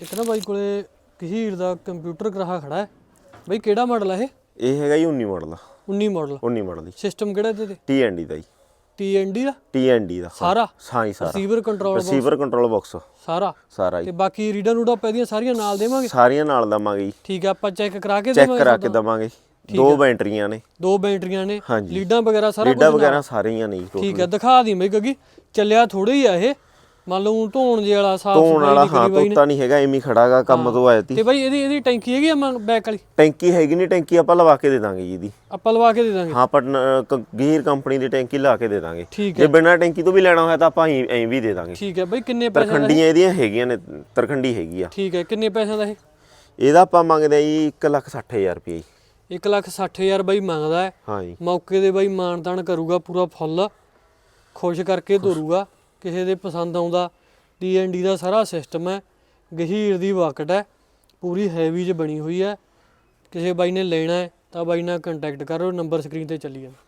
ਇੱਕ ਨਾ ਬਾਈ ਕੋਲੇ ਕਹੀਰ ਦਾ ਕੰਪਿਊਟਰ ਕਰਾਹਾ ਖੜਾ ਹੈ। ਬਾਈ ਕਿਹੜਾ ਮਾਡਲ ਆ ਇਹ? ਇਹ ਹੈਗਾ ਜੀ 19 ਮਾਡਲ ਦਾ 19 ਮਾਡਲ 19 ਮਾਡਲ ਦੀ। ਸਿਸਟਮ ਕਿਹੜਾ ਇਹਦੇ ਤੇ? TND ਦਾ ਜੀ। TND ਦਾ? TND ਦਾ ਹਾਂ। ਸਾਰਾ? ਹਾਂ ਜੀ ਸਾਰਾ। Receiver control receiver control box ਸਾਰਾ? ਸਾਰਾ ਤੇ ਜੀ ਬਾਕੀ ਰੀਡਰ ਨੂਡਾ ਪੈਦੀਆਂ ਸਾਰੀਆਂ ਨਾਲ ਦੇਵਾਂਗੇ? ਸਾਰੀਆਂ ਨਾਲ ਦਵਾਂਗੇ ਜੀ। ਠੀਕ ਆ ਆਪਾਂ ਚੈੱਕ ਕਰਾ ਕੇ ਚੈੱਕ ਦੇਵਾਂਗੇ ਕਰਾ ਕੇ ਦਵਾਂਗੇ ਦੋ ਬੈਟਰੀਆਂ ਨੇ। ਦੋ ਬੈਟਰੀਆਂ ਨੇ। ਲੀਡਾਂ ਵਗੈਰਾ ਸਾਰਾ ਲੀਡਾਂ ਵਗੈਰਾ ਸਾਰੀਆਂ ਨੇ ਜੀ। ਠੀਕ ਆ ਦਿਖਾ ਦੀ ਬਈ ਕਿਉਂਕਿ ਚੱਲਿਆ ਥੋੜਾ ਹੀ ਆ ਇਹ। ਮੰਨ ਲਓ ਧੋਣ ਜੇ ਵਾਲਾ ਸਾਫ਼ ਧੋਣ ਵਾਲਾ ਹਾਂ ਤੋਤਾ ਨਹੀਂ ਹੈਗਾ ਐਵੇਂ ਖੜਾਗਾ ਕੰਮ ਤੋਂ ਆਇਆ ਤੀ। ਤੇ ਬਾਈ ਇਹਦੀ ਇਹਦੀ ਟੈਂਕੀ ਹੈਗੀ ਆ ਬੈਕ ਵਾਲੀ? ਟੈਂਕੀ ਹੈਗੀ ਨਹੀਂ ਟੈਂਕੀ ਆਪਾਂ ਲਵਾ ਕੇ ਦੇ ਦਾਂਗੇ ਜੀ ਇਹਦੀ। ਆਪਾਂ ਲਵਾ ਕੇ ਦੇ ਦਾਂਗੇ? ਹਾਂ ਪਰ ਗੀਰ ਕੰਪਨੀ ਦੀ ਟੈਂਕੀ ਲਾ ਕੇ ਦੇ ਦਾਂਗੇ। ਜੇ ਬਿਨਾਂ ਟੈਂਕੀ ਤੋਂ ਵੀ ਲੈਣਾ ਹੋਇਆ ਤਾਂ ਆਪਾਂ ਐਂ ਵੀ ਦੇ ਦਾਂਗੇ। ਠੀਕ ਹੈ ਬਾਈ ਕਿੰਨੇ ਪੈਸੇ ਦਾ ਤਰਖੰਡੀਆਂ ਇਹਦੀਆਂ ਹੈਗੀਆਂ ਨੇ ਤਰਖੰਡੀ ਹੈਗੀ ਆ। ਠੀਕ ਹੈ ਕਿੰਨੇ ਪੈਸਿਆਂ ਦਾ ਇਹ? ਇਹਦਾ ਆਪਾਂ ਮੰਗਦੇ ਆ ਜੀ 160000 ਰੁਪਏ ਜੀ। 1 ਲੱਖ 60000 ਬਾਈ ਮੰਗਦਾ ਹੈ। ਹਾਂ ਜੀ। ਮੌਕੇ ਦੇ ਬਾਈ ਮਾਨਤਾਨ ਕਰੂਗਾ ਪੂਰਾ ਫੁੱਲ। ਖੁਸ਼ ਕਰਕੇ ਤੋਰੂਗਾ। ਕਿਸੇ ਦੇ ਪਸੰਦ ਆਉਂਦਾ ਡੀ ਦਾ ਸਾਰਾ ਸਿਸਟਮ ਹੈ, ਗਹੀਰ ਦੀ ਵਾਕਟ ਹੈ, ਪੂਰੀ ਹੈਵੀ ਚ ਬਣੀ ਹੋਈ ਹੈ। ਕਿਸੇ ਬਾਈ ਨੇ ਲੈਣਾ ਹੈ, ਤਾਂ ਬਾਈ ਨਾਲ ਕੰਟੈਕਟ ਕਰੋ ਨੰਬਰ ਸਕਰੀਨ ਤੇ ਚੱਲੀ ਜਾਂਦਾ